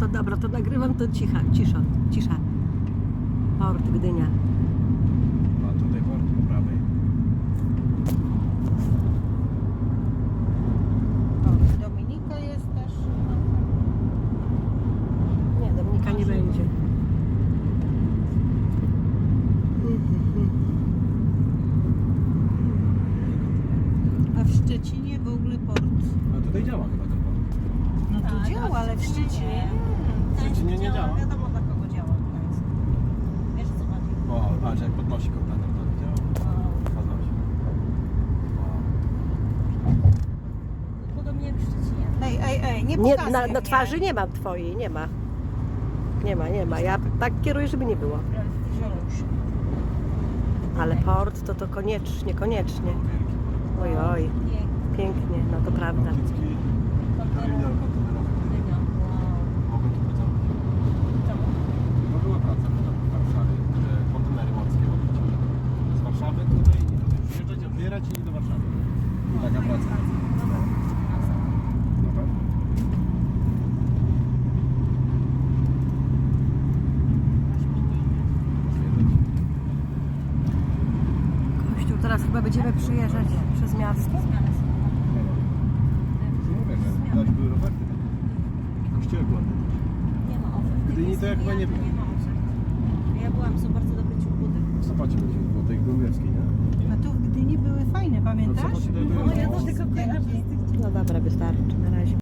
to dobra, to nagrywam, to cicha, cisza, cisza. Port Gdynia. A tutaj port po prawej. O, Dominika jest też. Nie, Dominika nie będzie. A w Szczecinie w ogóle port. A tutaj działa chyba ten port. Działa, ale w Szczecinie. W Szczecinie nie działa. Wiadomo dla kogo działa. Wiesz co chodzi? O, patrz jak podnosi kontener, to działa. Podnosi. Podobnie jak w Szczecinie. Ej, ej, ej, nie Nie, pokazuj na, na twarzy nie mam twojej, nie ma. Nie ma, nie ma. Ja tak kieruję, żeby nie było. Ale port to to koniecznie, koniecznie. Oj, oj, Nie, pięknie, no to prawda. Odbierać i do Warszawy. Taka praca. Kościół, teraz chyba będziemy przyjeżdżać przez miasto. Mówię, że widać były rowerty. Nie ma ofert. Gdyni to ja chyba nie byłem. Nie ma ofert. Ja byłam, są bardzo dobre ciubudy. W Sopocie będzie, bo tej Grujewskiej, nie? A tu w Gdyni były fajne, pamiętasz? No, ja to tylko No dobra, wystarczy na razie.